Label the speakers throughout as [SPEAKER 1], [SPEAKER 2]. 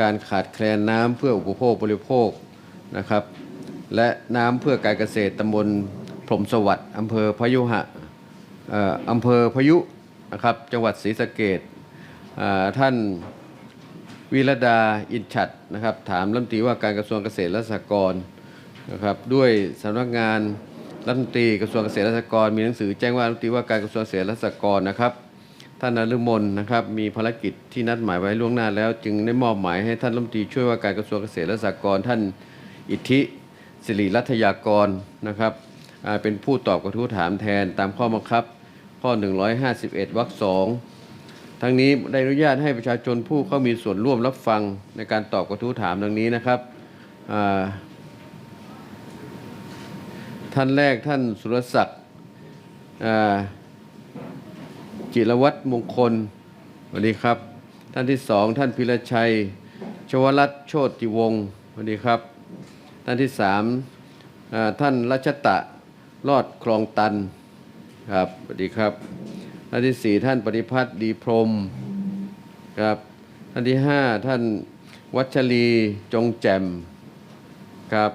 [SPEAKER 1] การขาดแคลนน้ำเพื่ออุปโภคบริโภคนะครับ และน้ำเพื่อการเกษตรตำบลพรหมสวัสดิ์อำเภอพยุหะอำเภอพยุนะครับจังหวัดศรีสะเกดท่านวิรดาอินฉัดนะครับ ถามรัฐมนตรีว่าการกระทรวงเกษตรและสหกรณ์นะครับด้วยสำนักงานรัฐมนตรีกระทรวงเกษตรและสหกรณ์มีหนังสือแจ้งว่ารัฐมนตรีว่าการกระทรวงเกษตรและสหกรณ์นะครับ ท่านนฤมลนะครับมีภารกิจที่นัดหมายไว้ล่วงหน้าแล้ว จึงได้มอบหมายให้ท่านรัฐมนตรีช่วยว่าการกระทรวงเกษตรและสหกรณ์ท่านอิทธิสิริรัตยากรนะครับเป็นผู้ตอบกระทู้ถามแทนตามข้อบังคับ ข้อ 151วรรคสองทั้งนี้ได้อนุญาตให้ประชาชนผู้เข้ามีส่วนร่วมรับฟังในการตอบกระทู้ถามดังนี้นะครับท่านแรกท่านสุรศักดิ์ จิรวัตรมงคลสวัสดีครับ ท่านที่สองท่านพิรชัย ชวรัตโชติวงศ์สวัสดีครับ ท่านที่สามท่านรัชตะรอดคลองตันครับสวัสดีครับ ท่านที่สี่ท่านปฏิพัฒน์ดีพรมครับท่านที่ห้าท่านวัชรีจงแจ่มครับ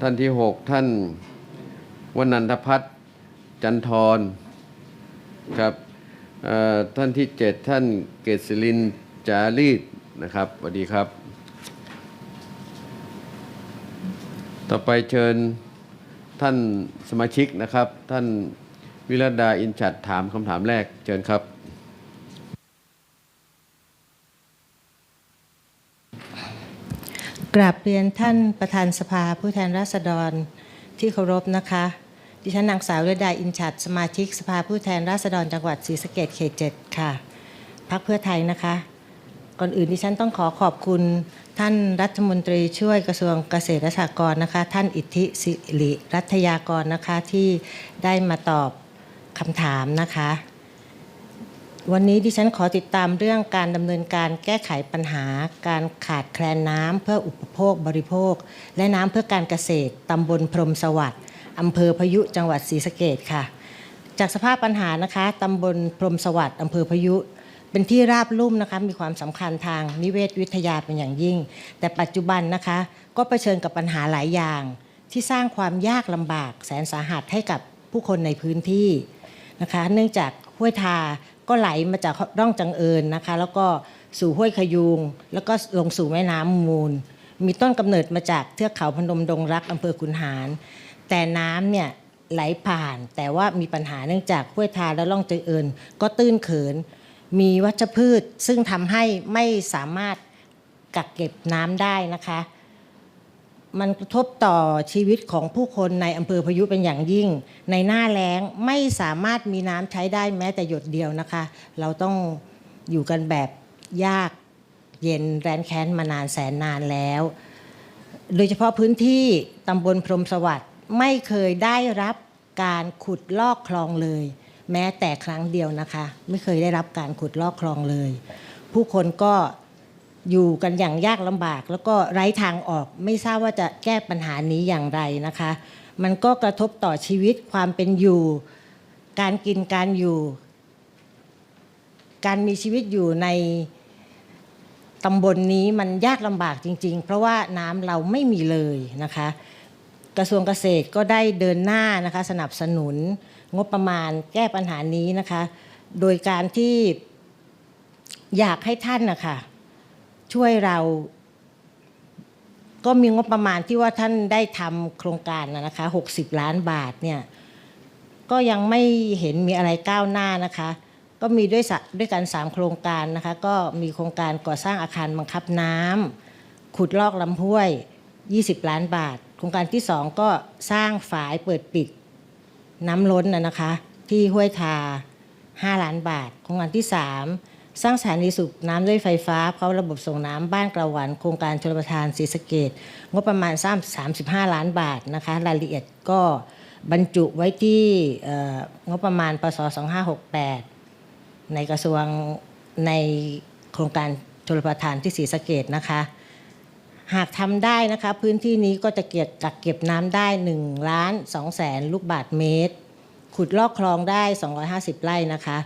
[SPEAKER 1] ท่านที่หกท่านวนันทพัฒน์จันทร์ ครับท่านที่เจ็ดท่านเกษรินจารีดนะครับสวัสดีครับ ต่อไปเชิญท่านสมาชิกนะครับ ท่านวิรดาอินฉัดถามคำถามแรกเชิญครับ
[SPEAKER 2] กราบเรียนท่านประธานสภาผู้แทนราษฎรที่เคารพนะคะ ดิฉันนางสาวเรดาอินชัด สมาชิกสภาผู้แทนราษฎรจังหวัดศรีสะเกดเขตเจ็ดค่ะพักเพื่อไทยนะคะ ก่อนอื่นดิฉันต้องขอขอบคุณท่านรัฐมนตรีช่วยกระทรวงเกษตรและสหกรณ์นะคะ ท่านอิทธิสิริรัตยากรนะคะที่ได้มาตอบคำถามนะคะ วันนี้ดิฉันขอติดตามเรื่องการดำเนินการแก้ไขปัญหา การขาดแคลนน้ำเพื่ออุปโภคบริโภค และน้ำเพื่อการเกษตรตำบลพรมสวัสดิ์ อำเภอพยุจังหวัดศรีสะเกดค่ะ จากสภาพปัญหานะคะตำบลพรมสวัสดิ์อำเภอพยุเป็นที่ราบลุ่มนะคะมีความสำคัญทางนิเวศวิทยาเป็นอย่างยิ่ง แต่ปัจจุบันนะคะ ก็เผชิญกับปัญหาหลายอย่าง ที่สร้างความยากลำบากแสนสาหัสให้กับผู้คนในพื้นที่นะคะ เนื่องจากห้วยทาก็ไหลมาจากร่องจังเอิญนะคะ แล้วก็สู่ห้วยขยูง แล้วก็ลงสู่แม่น้ำมูล มีต้นกำเนิดมาจากเทือกเขาพนมดงรักอำเภอขุนหาร แต่น้ำเนี่ยไหลผ่าน แต่ว่ามีปัญหาเนื่องจากห้วยทาและร่องจังเอิญก็ตื้นเขิน มีวัชพืชซึ่งทำให้ไม่สามารถกักเก็บน้ำได้นะคะ มันกระทบต่อชีวิตของผู้คนในอำเภอพายุเป็นอย่างยิ่ง ในหน้าแล้งไม่สามารถมีน้ำใช้ได้แม้แต่หยดเดียวนะคะ เราต้องอยู่กันแบบยากเย็นแรนแค้นมานานแสนนานแล้ว โดยเฉพาะพื้นที่ตำบลพรหมสวัสดิ์ ไม่เคยได้รับการขุดลอกคลองเลย แม้แต่ครั้งเดียวนะคะ ไม่เคยได้รับการขุดลอกคลองเลย ผู้คนก็อยู่กันอย่างยากลำบาก แล้วก็ไร้ทางออกไม่ทราบว่าจะแก้ปัญหานี้อย่างไรนะคะ มันก็กระทบต่อชีวิตความเป็นอยู่ การกินการอยู่ การมีชีวิตอยู่ในตำบลนนี้มันยากลำบากจริง ๆ เพราะว่าน้ำเราไม่มีเลยนะคะ กระทรวงเกษตรก็ได้เดินหน้านะคะสนับสนุนงบประมาณแก้ปัญหานี้นะคะ โดยการที่อยากให้ท่านนะคะช่วยเรา ก็มีงบประมาณที่ว่าท่านได้ทำโครงการนะนะคะ 60 ล้านบาทเนี่ยก็ยังไม่เห็นมีอะไรก้าวหน้านะคะ ก็มีด้วยด้วยกัน 3 โครงการนะคะ ก็มีโครงการก่อสร้างอาคารบังคับน้ำขุดลอกลำห้วย 20 ล้านบาท โครงการที่ 2 ก็สร้างฝายเปิดปิดน้ำล้นนะนะคะ ที่ห้วยทา 5 ล้านบาท โครงการที่ 3 สร้างสถานีสูบน้ำด้วยไฟฟ้าเพราะระบบส่งน้ำบ้านกระหวันโครงการชลประทานศรีสะเกดงบประมาณสร้าง35 ล้านบาทนะคะ รายละเอียดก็บรรจุไว้ที่งบประมาณปศ2568 ในกระทรวงในโครงการชลประทานที่ศรีสะเกดนะคะ หากทำได้นะคะ พื้นที่นี้ก็จะเก็บกักเก็บน้ำได้1ล้าน2แสนลูกบาทเมตร ขุดลอกคลองได้ 250 ไร่นะคะ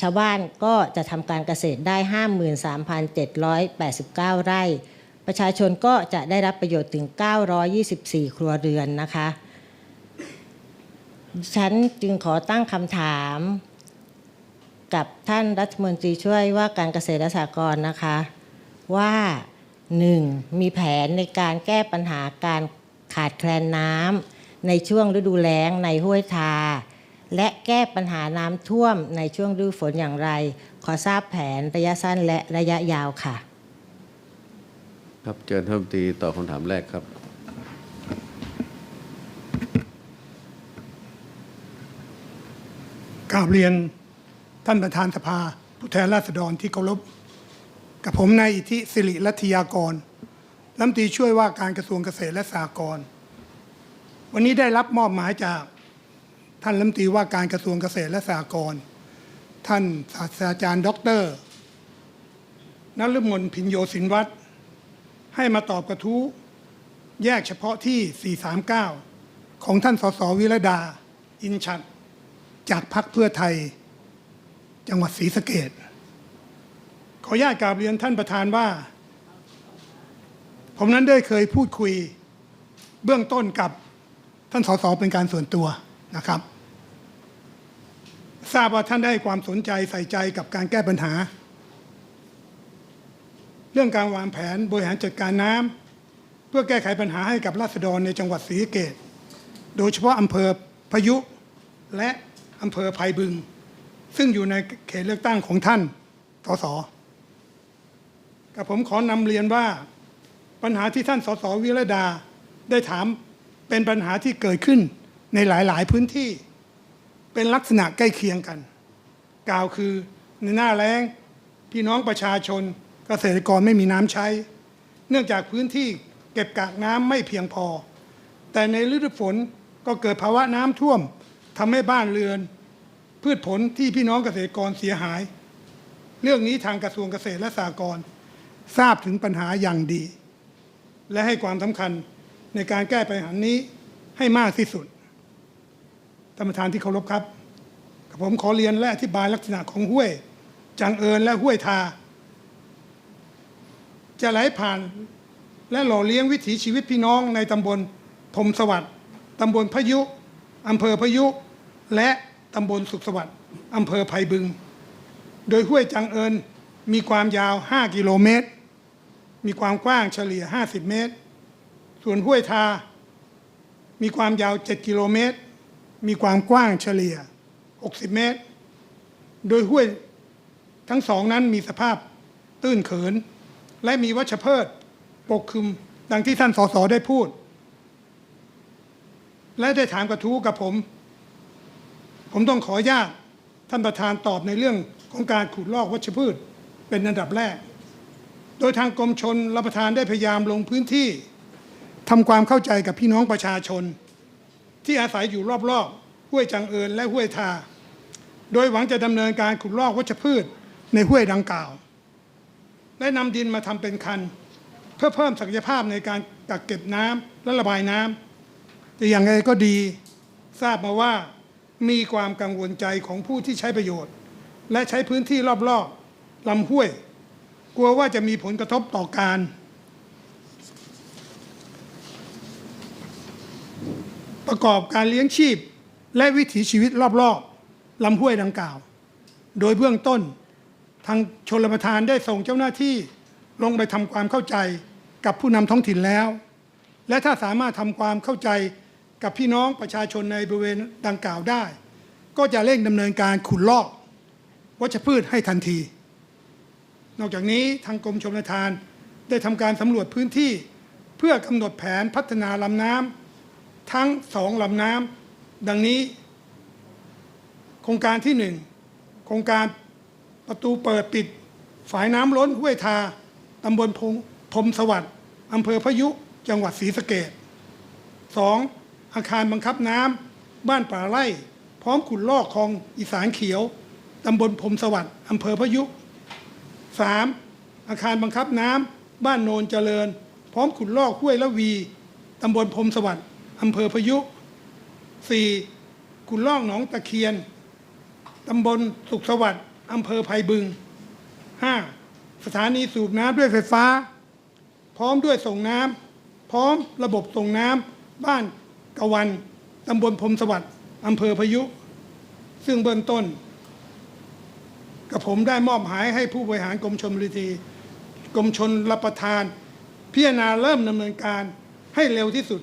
[SPEAKER 2] ชาวบ้านก็จะทำการเกษตรได้ 53,789 ไร่ ประชาชนก็จะได้รับประโยชน์ถึง 924 ครัวเรือนนะคะฉันจึงขอตั้งคำถาม กับท่านรัฐมนตรีช่วยว่าการเกษตรและสหกรณ์นะคะ ว่า 1. มีแผนในการแก้ปัญหาการขาดแคลนน้ำในช่วงฤดูแล้งในห้วยทา และแก้ปัญหาน้ำท่วมในช่วงฤดูฝนอย่างไร ขอทราบแผนระยะสั้นและระยะยาวค่ะ
[SPEAKER 1] ครับเชิญท่านรัฐมนตรีตอบคำถามแรกครับ
[SPEAKER 3] กราบเรียนท่านประธานสภาผู้แทนราษฎรที่เคารพ กับผมนายอิทธิสิริรัตยากรรัฐมนตรีช่วยว่าการกระทรวงเกษตรและสหกรณ์วันนี้ได้รับมอบหมายจากท่านรัฐมนตรีว่าการกระทรวงเกษตรและสหกรณ์ท่านศาสตราจารย์ ดรนฤมลพินโยสินวัตรให้มาตอบกระทู้แยกเฉพาะที่ 439 ของท่านสสวิรดา อินชัด จากพรรคเพื่อไทย จังหวัดศรีสะเกด ขออนุญาตกราบเรียนท่านประธานว่า ผมนั้นได้เคยพูดคุยเบื้องต้นกับท่านสสเป็นการส่วนตัวนะครับ ทราบว่าท่านได้ความสนใจใส่ใจกับการแก้ปัญหา เรื่องการวางแผนบริหารจัดการน้ำเพื่อแก้ไขปัญหาให้กับราษฎรในจังหวัดศรีสะเกดโดยเฉพาะอำเภอพยุและอำเภอไผ่บึง ซึ่งอยู่ในเขตเลือกตั้งของท่านสส กับผมขอนำเรียนว่าปัญหาที่ท่านสสวิรดาได้ถามเป็นปัญหาที่เกิดขึ้นในหลาย ๆ พื้นที่ เป็นลักษณะใกล้เคียงกัน กล่าวคือในหน้าแล้งพี่น้องประชาชนเกษตรกรไม่มีน้ำใช้ เนื่องจากพื้นที่เก็บกักน้ำไม่เพียงพอ แต่ในฤดูฝนก็เกิดภาวะน้ำท่วมทำให้บ้านเรือน พืชผลที่พี่น้องเกษตรกรเสียหาย เรื่องนี้ทางกระทรวงเกษตรและสหกรณ์ ทราบถึงปัญหาอย่างดี และให้ความสำคัญในการแก้ปัญหานี้ให้มากที่สุดท่านประธานที่เคารพครับกับผมขอเรียนและอธิบายลักษณะของห้วย จังเอิญและห้วยทา จะไหลผ่านและหล่อเลี้ยงวิถีชีวิตพี่น้องในตำบลพรมสวัสดิ์ตำบลพยุอำเภอพยุ และตำบลสุขสวัสดิ์อำเภอไผ่บึง โดยห้วยจังเอิญมีความยาว 5 กิโลเมตร มีความกว้างเฉลี่ย 50 เมตร ส่วนห้วยทา มีความยาว 7 กิโลเมตร มีความกว้างเฉลี่ย 60 เมตร โดยห้วยทั้งสองนั้นมีสภาพตื้นเขิน และมีวัชพืชปกคลุมดังที่ท่านสสได้พูด และได้ถามกระทู้กับผม ผมต้องขออนุญาตท่านประธานตอบในเรื่องของการขุดลอกวัชพืชเป็นอันดับแรก โดยทางกรมชนรับประทานได้พยายามลงพื้นที่ทำความเข้าใจกับพี่น้องประชาชน ที่อาศัยอยู่รอบๆห้วยจังเอิญและห้วยทา โดยหวังจะดำเนินการขุดลอกวัชพืชในห้วยดังกล่าวได้นำดินมาทำเป็นคัน เพื่อเพิ่มศักยภาพในการกักเก็บน้ำและระบายน้ำแต่อย่างไรก็ดีทราบมาว่ามีความกังวลใจของผู้ที่ใช้ประโยชน์ และใช้พื้นที่รอบๆลำห้วย กลัวว่าจะมีผลกระทบต่อการประกอบการเลี้ยงชีพและวิถีชีวิตรอบๆลำห้วยดังกล่าว โดยเบื้องต้นทางชนรประทานได้ส่งเจ้าหน้าที่ลงไปทำความเข้าใจกับผู้นำท้องถิ่นแล้ว และถ้าสามารถทำความเข้าใจกับพี่น้องประชาชนในบริเวณดังกล่าวได้ ก็จะเร่งดำเนินการขุดลอกวัชพืชให้ทันที นอกจากนี้ทางกรมชลประทานได้ทำการสำรวจพื้นที่ เพื่อกำหนดแผนพัฒนาลำน้ำทั้งสองลำน้ำดังนี้ โครงการที่หนึ่งโครงการประตูเปิดปิด ฝายน้ำล้นห้วยทาตำบลพงพรมสวัสดิ์อำเภอพะยุจังหวัดศรีสะเกดสองอาคารบังคับน้ำบ้านป่าไร่ พร้อมขุดลอกคลองอีสานเขียวตำบลพรมสวัสดิ์อำเภอพะยุ สามอาคารบังคับน้ำบ้านโนนเจริญ พร้อมขุดลอกห้วยละวีตำบลพรมสวัสดิ์อำเภอพยุสี่ขุดลอกหนองตะเคียนตำบลสุขสวัสดิ์อำเภอไผ่บึง 5. สถานีสูบน้ำด้วยไฟฟ้า พร้อมด้วยส่งน้ำพร้อมระบบส่งน้ำบ้านกวันตำบลพรมสวัสดิ์อำเภอพยุ ซึ่งเบื้องต้น กับผมได้มอบหมายให้ผู้บริหารกรมชลบุรีกรมชนรับประทาน พิจารณาเริ่มดำเนินการให้เร็วที่สุด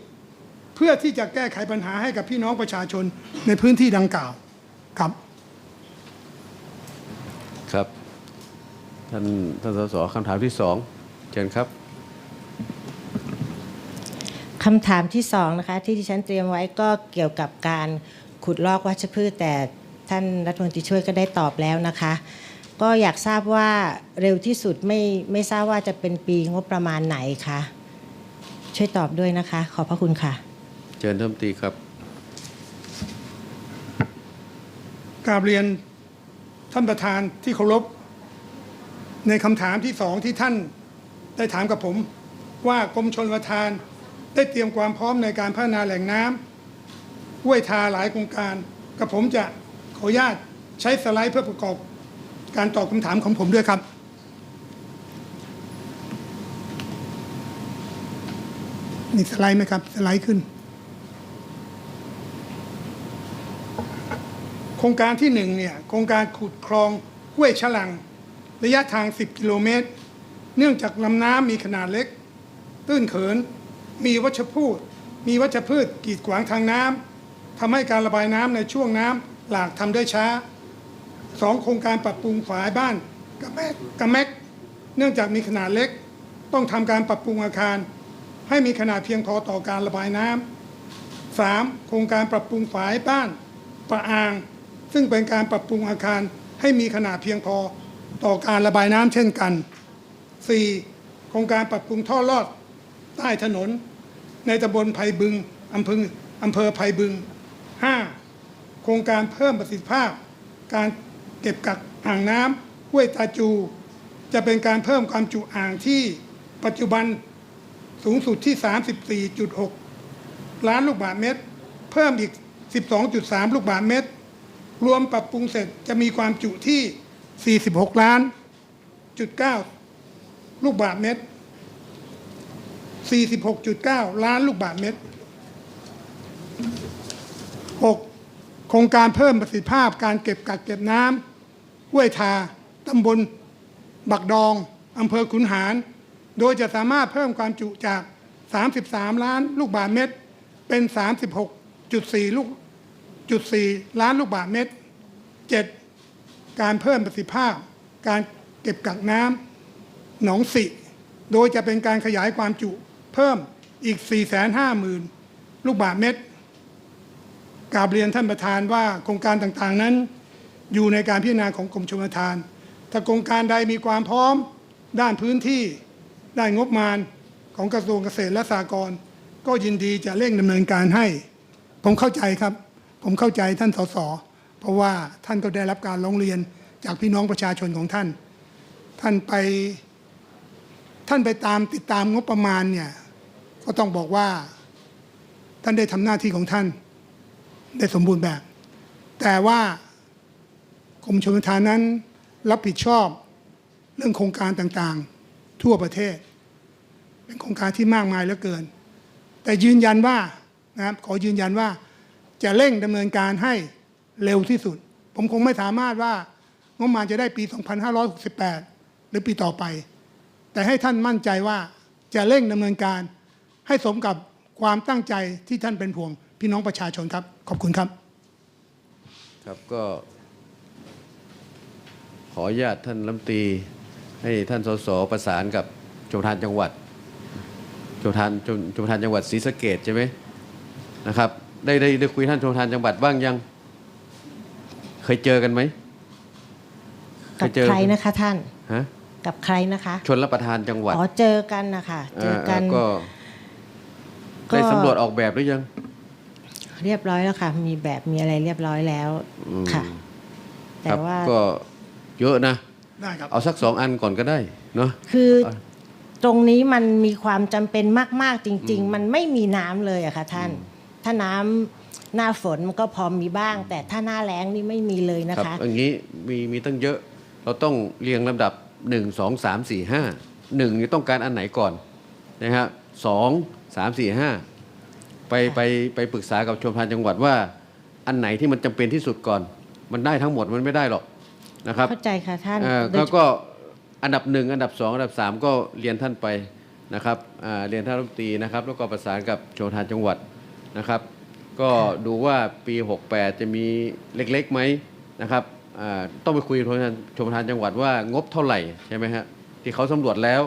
[SPEAKER 3] เพื่อที่จะแก้ไขปัญหาให้กับพี่น้องประชาชนในพื้นที่ดังกล่าวครับ
[SPEAKER 1] ครับ ท่านท่านสสคำถามที่สองเชิญครับ
[SPEAKER 2] คำถามที่สองนะคะที่ดิฉันเตรียมไว้ก็เกี่ยวกับการขุดลอกวัชพืชแต่ ท่านรัฐมนตรีช่วยก็ได้ตอบแล้วนะคะ ก็อยากทราบว่าเร็วที่สุดไม่ไม่ทราบว่าจะเป็นปีงบประมาณไหนคะช่วยตอบด้วยนะคะ ขอบพระคุณค่ะ
[SPEAKER 1] เชิญท่านรัฐมนตรีครับ
[SPEAKER 3] กราบเรียนท่านประธานที่เคารพ ในคำถามที่สองที่ท่านได้ถามกับผม ว่ากรมชนประทานได้เตรียมความพร้อมในการพัฒนาแหล่งน้ำห้วยทาหลายโครงการกับผมจะข ออนุญาตใช้สไลด์เพื่อประกอบการตอบคำถามของผมด้วยครับ นี่สไลด์ไหมครับ สไลด์ขึ้น โครงการที่หนึ่งเนี่ย โครงการขุดคลองห้วยฉลัง ระยะทาง 10 กิโลเมตร เนื่องจากลำน้ำมีขนาดเล็ก ตื้นเขิน มีวัชพืชมีวัชพืชกีดขวางทางน้ำทำให้การระบายน้ำในช่วงน้ำ หลากทำได้ช้าสองโครงการปรับปรุงฝายบ้านกระแมกกระแมกเนื่องจากมีขนาดเล็ก ต้องทำการปรับปรุงอาคาร ให้มีขนาดเพียงพอต่อการระบายน้ำ 3. โครงการปรับปรุงฝายบ้านประอาง ซึ่งเป็นการปรับปรุงอาคารให้มีขนาดเพียงพอต่อการระบายน้ำเช่นกัน 4. โครงการปรับปรุงท่อลอด ใต้ถนน ในตำบลไผ่บึงอำเภออำเภอไผ่บึง 5. โครงการเพิ่มประสิทธิภาพ การเก็บกักอ่างน้ำห้วยตาจู จะเป็นการเพิ่มความจุอ่างที่ปัจจุบันสูงสุดที่ 34.6 ล้านลูกบาศก์เมตร เพิ่มอีก 12.3 ลูกบาศก์เมตร รวมปรับปรุงเสร็จจะมีความจุที่ 46 ล้านจุด9ลูกบาศก์เมตร 46.9 ล้านลูกบาศก์เมตร 6. โครงการเพิ่มประสิทธิภาพการเก็บกักเก็บน้ำห้วยทาตำบลบักดองอำเภอขุนหาร โดยจะสามารถเพิ่มความจุจาก 33 ล้านลูกบาศก์เมตร เป็น 36.4 ลูกจุด4ล้านลูกบาศก์เมตร 7. การเพิ่มประสิทธิภาพ การเก็บกักน้ำหนองสิ โดยจะเป็นการขยายความจุเพิ่มอีก 450,000 ลูกบาศก์เมตร กราบเรียนท่านประธานว่าโครงการต่างๆนั้น อยู่ในการพิจารณาของกรมชลประทาน ถ้าโครงการใดมีความพร้อม ด้านพื้นที่ด้านงบประมาณของกระทรวงเกษตรและสหกรณ์ก็ยินดีจะเร่งดำเนินการให้ ผมเข้าใจครับ ผมเข้าใจท่านสสเพราะว่าท่านก็ได้รับการร้องเรียนจากพี่น้องประชาชนของท่าน ท่านไปท่านไปตามติดตามงบประมาณเนี่ยก็ต้องบอกว่าท่านได้ทำหน้าที่ของท่าน ได้สมบูรณ์แบบ แต่ว่ากรมชลประทานนั้นรับผิดชอบเรื่องโครงการต่างๆ ทั่วประเทศ เป็นโครงการที่มากมายเหลือเกิน แต่ยืนยันว่านะครับขอยืนยันว่าจะเร่งดำเนินการให้เร็วที่สุด ผมคงไม่สามารถว่างบประมาณจะได้ปี 2568 หรือปีต่อไป แต่ให้ท่านมั่นใจว่าจะเร่งดำเนินการให้สมกับความตั้งใจที่ท่านเป็นห่วง พี่น้องประชาชนครับ ขอบคุณครับ
[SPEAKER 1] ครับก็ ขออนุญาตท่านรัฐมนตรีให้ท่านสสประสานกับชมทานจังหวัดชมทานชมชมทานจังหวัดศรีสะเกดใช่ไหมนะครับได้ได้ได้คุยท่านชมทานจังหวัดบ้างยัง เคยเจอกันไหมเค
[SPEAKER 2] กับ
[SPEAKER 1] ยเจอ
[SPEAKER 2] ใครนะคะท่าน
[SPEAKER 1] ฮะ
[SPEAKER 2] กับใครนะคะ
[SPEAKER 1] ชนรับประทานจังหวัด
[SPEAKER 2] อ๋อเจอกันนะคะเจอกันา
[SPEAKER 1] ก็
[SPEAKER 2] ก็
[SPEAKER 1] ได้สำรวจออกแบบหรือยัง
[SPEAKER 2] เรียบร้อยแล้วค่ะ มีแบบมีอะไรเรียบร้อยแล้ว
[SPEAKER 1] อืม
[SPEAKER 2] ค่ะ
[SPEAKER 1] ค
[SPEAKER 2] แต่
[SPEAKER 1] รับ
[SPEAKER 2] ว่า
[SPEAKER 1] ก็เยอะนะ
[SPEAKER 3] ได้ครับ
[SPEAKER 1] เอาสักสองอันก่อนก็ได้เนาะ
[SPEAKER 2] คือ
[SPEAKER 1] เอ่อ
[SPEAKER 2] ตรงนี้มันมีความจำเป็นมาก ๆ จริง ๆ มันไม่มีน้ำเลยอะค่ะท่าน ถ้าน้ำหน้าฝนมันก็พอมีบ้าง แต่ถ้าหน้าแล้งนี่ไม่มีเลยนะครับคะ
[SPEAKER 1] อย่างนี้มีมีตั้งเยอะ เราต้องเรียงลำดับ1 2 3 4 5 1นี่ต้องการอันไหนก่อนนะครับสองสามสี่ห้า ไปไปไปปรึกษากับชมพานจังหวัดว่า อันไหนที่มันจำเป็นที่สุดก่อน มันได้ทั้งหมดมันไม่ได้หรอกนะครับ
[SPEAKER 2] เข้าใจค่ะท่าน
[SPEAKER 1] เอ่อ
[SPEAKER 2] โด
[SPEAKER 1] แล้
[SPEAKER 2] ยว
[SPEAKER 1] ก็อันดับหนึ่งอันดับสองอันดับสามก็เรียนท่านไปนะครับอ่าเรียนท่านรัฐมนตรีนะครับ แล้วก็ประสานกับโชว์ทานจังหวัดนะครับ ก็ดูว่าปี 68 จะมีเล็กๆไหมนะครับอ่าต้องไปคุยกับโชว์ทานโชว์ทานจังหวัดว่างบเท่าไหร่ใช่ไหมฮะที่เขาสำรวจแล้ว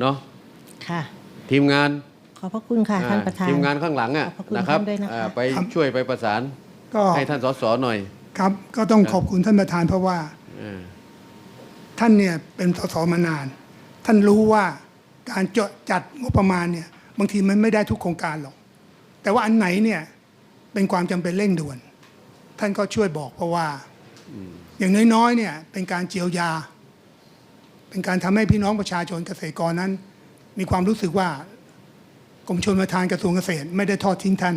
[SPEAKER 1] เนาะ
[SPEAKER 2] ค่ะ
[SPEAKER 1] ทีมงาน
[SPEAKER 2] ขอบพระคุณค่ะท่านประธาน
[SPEAKER 1] ทีมงานข้างหลังอะ
[SPEAKER 2] ขอบพระคุณ
[SPEAKER 1] นะครับ
[SPEAKER 2] ท่านด้วยนะคะ
[SPEAKER 1] อ่าไปช่วยไปประสาน
[SPEAKER 3] ก็
[SPEAKER 1] ให้ท่านสสหน่อย
[SPEAKER 3] ครับก็ต้องขอบคุณท่านประธานเพราะว่า
[SPEAKER 1] อ่า
[SPEAKER 3] ท่านเนี่ยเป็นสสมานาน ท่านรู้ว่าการจดจัดงบประมาณเนี่ยบางทีมันไม่ได้ทุกโครงการหรอก แต่ว่าอันไหนเนี่ยเป็นความจำเป็นเร่งด่วน ท่านก็ช่วยบอกเพราะว่าอย่างน้อยๆเนี่ยเป็นการเจียวยา เป็นการทำให้พี่น้องประชาชนเกษตรกรนั้น มีความรู้สึกว่า กรมชลประทานกระทรวงเกษตรไม่ได้ทอดทิ้งท่าน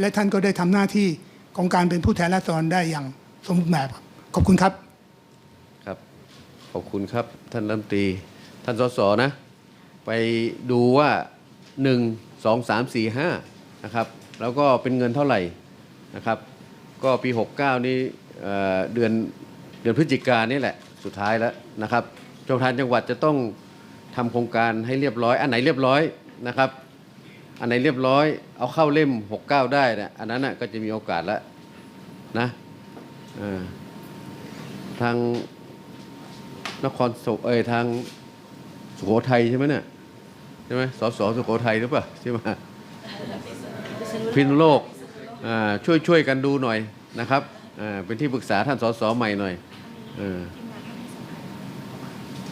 [SPEAKER 3] และท่านก็ได้ทำหน้าที่ของการเป็นผู้แทนราษฎรได้อย่างสมบูรณ์แบบขอบคุณครับ
[SPEAKER 1] ครับ ขอบคุณครับ ท่านรัฐมนตรีท่านสสนะ ไปดูว่า 1 2 3 4 5นะครับแล้วก็เป็นเงินเท่าไหร่นะครับ ก็ปี 69 นี้เอ่อเดือนเดือนพฤศจิกายนนี่แหละสุดท้ายแล้วนะครับโรงทานจังหวัดจะต้องทำโครงการให้เรียบร้อย อันไหนเรียบร้อยนะครับ อันไหนเรียบร้อย เอาเข้าเล่ม69ได้นะอันนั้นนะก็จะมีโอกาสแล้วนะทางนครศเอยทางสุโขทัยใช่ไหมเนี่ยใช่ไหมสสสุโขทัยหรือเปล่าใช่ไหมพินโลกช่วยช่วยกันดูหน่อยนะครับเป็นที่ปรึกษาท่านสสใหม่หน่อยอ